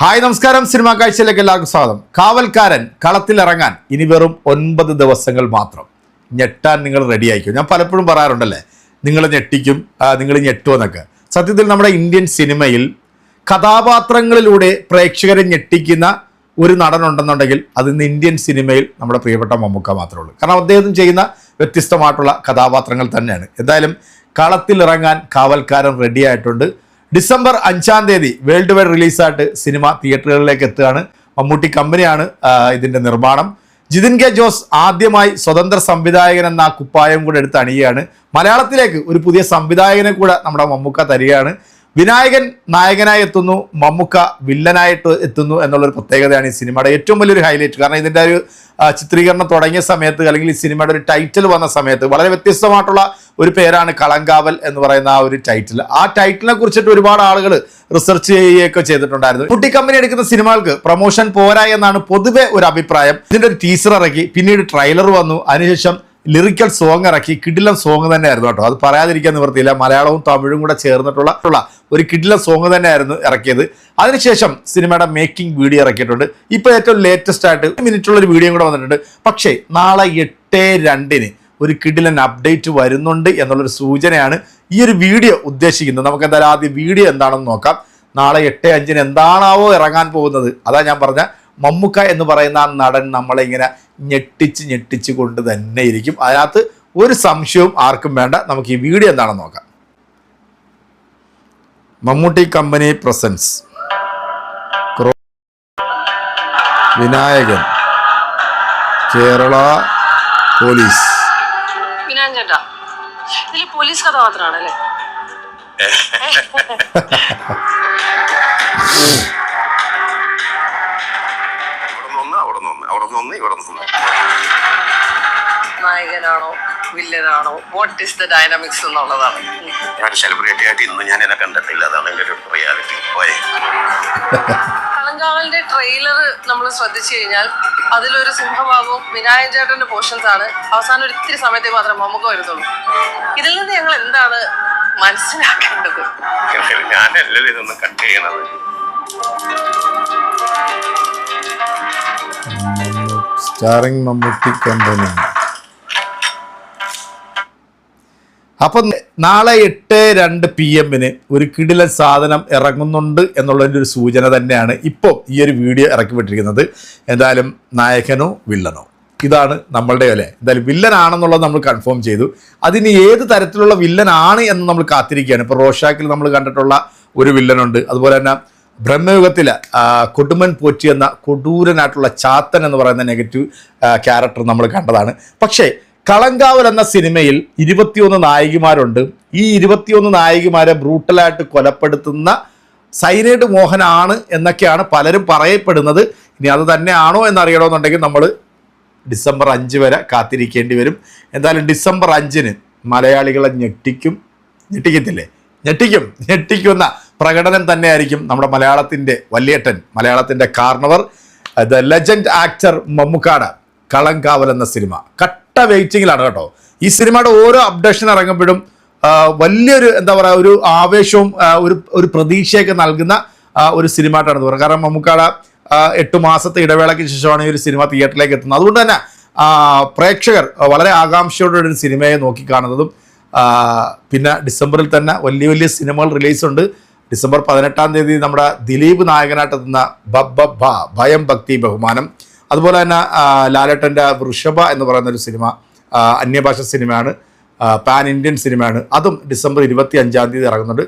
Hi നമസ്കാരം. Cinema കാഴ്ചയിലേക്ക് എല്ലാവർക്കും സ്വാഗതം. കാവൽക്കാരൻ കളത്തിലിറങ്ങാൻ ഇനി വെറും ഒൻപത് ദിവസങ്ങൾ മാത്രം. ഞെട്ടാൻ നിങ്ങൾ റെഡി ആയിക്കും ഞാൻ പലപ്പോഴും പറയാറുണ്ടല്ലേ നിങ്ങൾ ഞെട്ടിക്കും നിങ്ങൾ ഞെട്ടുമെന്നൊക്കെ സത്യത്തിൽ നമ്മുടെ ഇന്ത്യൻ സിനിമയിൽ കഥാപാത്രങ്ങളിലൂടെ പ്രേക്ഷകരെ ഞെട്ടിക്കുന്ന ഒരു നടനുണ്ടെന്നുണ്ടെങ്കിൽ അത് ഇന്ന് ഇന്ത്യൻ സിനിമയിൽ നമ്മുടെ പ്രിയപ്പെട്ട മമ്മൂക്ക മാത്രമേ ഉള്ളൂ. കാരണം അദ്ദേഹം ചെയ്യുന്ന വ്യത്യസ്തമായിട്ടുള്ള കഥാപാത്രങ്ങൾ തന്നെയാണ്. എന്തായാലും കളത്തിലിറങ്ങാൻ കാവൽക്കാരൻ റെഡി ആയിട്ടുണ്ട്. ഡിസംബർ അഞ്ചാം തീയതി വേൾഡ് വൈഡ് റിലീസായിട്ട് സിനിമ തിയേറ്ററുകളിലേക്ക് എത്തുകയാണ്. മമ്മൂട്ടി കമ്പനിയാണ് ഇതിന്റെ നിർമ്മാണം. ജിതിൻ കെ ജോസ് ആദ്യമായി സ്വതന്ത്ര സംവിധായകൻ എന്ന കുപ്പായം കൂടെ എടുത്ത് അണിയുകയാണ്. മലയാളത്തിലേക്ക് ഒരു പുതിയ സംവിധായകനെ കൂടെ നമ്മുടെ മമ്മൂക്ക തരികയാണ്. വിനായകൻ നായകനായി എത്തുന്നു മമ്മുക്ക വില്ലനായിട്ട് എത്തുന്നു എന്നുള്ളൊരു പ്രത്യേകതയാണ് ഈ സിനിമയുടെ ഏറ്റവും വലിയൊരു ഹൈലൈറ്റ് കാരണം ഇതിന്റെ ഒരു ചിത്രീകരണം തുടങ്ങിയ സമയത്ത് അല്ലെങ്കിൽ ഈ സിനിമയുടെ ഒരു ടൈറ്റിൽ വന്ന സമയത്ത് വളരെ വ്യത്യസ്തമായിട്ടുള്ള ഒരു പേരാണ് കളങ്കാവൽ എന്ന് പറയുന്ന ആ ഒരു ടൈറ്റിൽ ആ ടൈറ്റിലിനെ കുറിച്ചിട്ട് ഒരുപാട് ആളുകൾ റിസർച്ച് ചെയ്യുകയൊക്കെ ചെയ്തിട്ടുണ്ടായിരുന്നു. കുട്ടി കമ്പനി എടുക്കുന്ന സിനിമകൾക്ക് പ്രൊമോഷൻ പോരാ എന്നാണ് പൊതുവെ ഒരു അഭിപ്രായം. ഇതിന്റെ ഒരു ടീസർ ഇറക്കി പിന്നീട് ട്രെയിലർ വന്നു. അതിനുശേഷം ലിറിക്കൽ സോങ് ഇറക്കി. കിടിലം സോങ് തന്നെയായിരുന്നു കേട്ടോ. അത് പറയാതിരിക്കാൻ നിവർത്തിയില്ല മലയാളവും തമിഴും കൂടെ ചേർന്നിട്ടുള്ള ഒരു കിടിലം സോങ് തന്നെയായിരുന്നു ഇറക്കിയത്. അതിനുശേഷം സിനിമയുടെ മേക്കിംഗ് വീഡിയോ ഇറക്കിയിട്ടുണ്ട്. ഇപ്പോൾ ഏറ്റവും ലേറ്റസ്റ്റ് ആയിട്ട് മിനിറ്റുള്ള ഒരു വീഡിയോ കൂടെ വന്നിട്ടുണ്ട്. പക്ഷേ നാളെ എട്ട് രണ്ടിന് ഒരു കിഡിലൻ അപ്ഡേറ്റ് വരുന്നുണ്ട് എന്നുള്ളൊരു സൂചനയാണ് ഈ ഒരു വീഡിയോ ഉദ്ദേശിക്കുന്നത്. നമുക്ക് എന്തായാലും ആദ്യം വീഡിയോ എന്താണെന്ന് നോക്കാം. നാളെ എട്ട് അഞ്ചിന് എന്താണാവോ ഇറങ്ങാൻ പോകുന്നത്. അതാ ഞാൻ പറഞ്ഞ മമ്മുക്ക എന്ന് പറയുന്ന ആ നടൻ നമ്മളെ ഇങ്ങനെ ഞെട്ടിച്ച് ഞെട്ടിച്ച് കൊണ്ട് തന്നെ ഇരിക്കും. അതിനകത്ത് ഒരു സംശയവും ആർക്കും വേണ്ട. നമുക്ക് ഈ വീഡിയോ എന്താണെന്ന് നോക്കാം. Mammootty company presents. Vinayakan. Kerala police. Police കഥാപാത്രമാണല്ലേ നായകനാണോ വില്ലനാണോ? വാട്ട് ഇസ് ദ ഡൈനാമിക്സ് എന്നുള്ളതാണ്. ഞാൻ സെലിബ്രിറ്റി ആയിട്ട് ഇന്ന് ഞാൻ എന്നെ കണ്ടിട്ടില്ല. അതാണ് എന്റെ ഒരു റിയാലിറ്റി പോയെ. കളങ്കാവലിന്റെ ട്രെയിലർ നമ്മൾ ശ്രദ്ധിച്ചു കഴിഞ്ഞാൽ അതിലൊരു സിംഹഭാവവും വിനായകൻ ചേട്ടന്റെ പോർഷൻസ് ആണ്. അവസാനം ഒരു ഇത്തിരി സമയത്തേക്ക് മാത്രം നമുക്ക് വരുന്നുള്ളൂ. ഇതിൽ നിന്ന് ഞങ്ങൾ എന്താണ് മനസ്സിലാക്കേണ്ടത്? ഞാനല്ലല്ലോ ഇതൊന്നും കട്ട് ചെയ്യണത്. സ്റ്റാറിംഗ് മമ്മൂട്ടി കമ്പനി അപ്പം നാളെ എട്ട് രണ്ട് പി എമ്മിന് ഒരു കിടിലൻ സാധനം ഇറങ്ങുന്നുണ്ട് എന്നുള്ളതിന്റെ ഒരു സൂചന തന്നെയാണ് ഇപ്പോൾ ഈ ഒരു വീഡിയോ ഇറക്കി വിട്ടിരിക്കുന്നത് എന്തായാലും നായകനോ വില്ലനോ? ഇതാണ് നമ്മളുടെ അല്ലേ എന്തായാലും വില്ലനാണെന്നുള്ളത് നമ്മൾ കൺഫേം ചെയ്തു. അതിന് ഏത് തരത്തിലുള്ള വില്ലനാണ് എന്ന് നമ്മൾ കാത്തിരിക്കുകയാണ്. ഇപ്പോൾ റോഷാക്കിൽ നമ്മൾ കണ്ടിട്ടുള്ള ഒരു വില്ലനുണ്ട്. അതുപോലെ തന്നെ ബ്രഹ്മയുഗത്തിൽ കൊടുമൻ പോറ്റി എന്ന കൊടൂരനായിട്ടുള്ള ചാത്തൻ എന്ന് പറയുന്ന നെഗറ്റീവ് ക്യാരക്ടർ നമ്മൾ കണ്ടതാണ്. പക്ഷേ കളങ്കാവൽ എന്ന സിനിമയിൽ ഇരുപത്തിയൊന്ന് നായികമാരുണ്ട്. ഈ ഇരുപത്തിയൊന്ന് നായികമാരെ ബ്രൂട്ടലായിട്ട് കൊലപ്പെടുത്തുന്ന സൈനൈഡ് മോഹനാണ് എന്നൊക്കെയാണ് പലരും പറയപ്പെടുന്നത്. ഇനി അത് തന്നെയാണോ എന്നറിയണമെന്നുണ്ടെങ്കിൽ നമ്മൾ ഡിസംബർ അഞ്ച് വരെ കാത്തിരിക്കേണ്ടി വരും. എന്തായാലും ഡിസംബർ അഞ്ചിന് മലയാളികളെ ഞെട്ടിക്കും ഞെട്ടിക്കത്തില്ലേ? ഞെട്ടിക്കും ഞെട്ടിക്കുന്ന പ്രകടനം തന്നെയായിരിക്കും നമ്മുടെ മലയാളത്തിന്റെ വല്യേട്ടൻ മലയാളത്തിന്റെ കാർണവർ ദ ലെജൻഡ് ആക്ടർ മമ്മുക്കാട. കളങ്കാവൽ എന്ന സിനിമ. കട്ട വെയിറ്റിങ്ങിലാണ് കേട്ടോ. ഈ സിനിമയുടെ ഓരോ അപ്ഡേഷൻ ഇറങ്ങുമ്പോഴും വലിയൊരു എന്താ പറയുക ഒരു ആവേശവും ഒരു ഒരു പ്രതീക്ഷയൊക്കെ നൽകുന്ന ഒരു സിനിമ ആയിട്ടാണ് തോന്നുന്നത്. കാരണം മമ്മൂക്കാട എട്ട് മാസത്തെ ഇടവേളയ്ക്ക് ശേഷമാണ് ഈ ഒരു സിനിമ തിയേറ്ററിലേക്ക് എത്തുന്നത്. അതുകൊണ്ട് തന്നെ പ്രേക്ഷകർ വളരെ ആകാംക്ഷയോടെ ഒരു സിനിമയെ നോക്കി കാണുന്നതും പിന്നെ ഡിസംബറിൽ തന്നെ വലിയ വലിയ സിനിമകൾ റിലീസ് ഉണ്ട് ഡിസംബർ പതിനെട്ടാം തീയതി നമ്മുടെ ദിലീപ് നായകനായിട്ട് എത്തുന്ന ബബ്ബ ഭ ഭയം ഭക്തി ബഹുമാനം. അതുപോലെ തന്നെ ലാലേട്ടന്റെ വൃഷഭ എന്ന് പറയുന്ന ഒരു സിനിമ അന്യഭാഷ സിനിമയാണ് പാൻ ഇന്ത്യൻ സിനിമയാണ്. അതും ഡിസംബർ ഇരുപത്തി അഞ്ചാം തീയതി ഇറങ്ങുന്നുണ്ട്.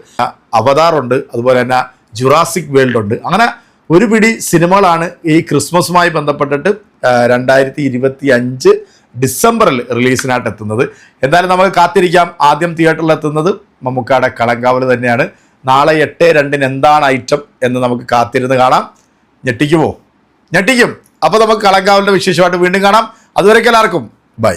അവതാറുണ്ട് അതുപോലെ തന്നെ ജുറാസിക് വേൾഡ് ഉണ്ട്. അങ്ങനെ ഒരു പിടി സിനിമകളാണ് ഈ ക്രിസ്മസുമായി ബന്ധപ്പെട്ടിട്ട് രണ്ടായിരത്തി ഇരുപത്തി അഞ്ച് ഡിസംബറിൽ റിലീസിനായിട്ട് എത്തുന്നത്. എന്തായാലും നമുക്ക് കാത്തിരിക്കാം. ആദ്യം തിയേറ്ററിൽ എത്തുന്നത് മമ്മൂക്കാടെ കളങ്കാവൽ തന്നെയാണ്. നാളെ എട്ട് രണ്ടിന് എന്താണ് ഐറ്റം എന്ന് നമുക്ക് കാത്തിരുന്ന് കാണാം. ഞെട്ടിക്കുമോ? ഞെട്ടിക്കും. അപ്പോൾ നമുക്ക് കളങ്കാവിന്റെ വിശേഷമായിട്ട് വീണ്ടും കാണാം. അതുവരേക്കും എല്ലാവർക്കും. ബൈ.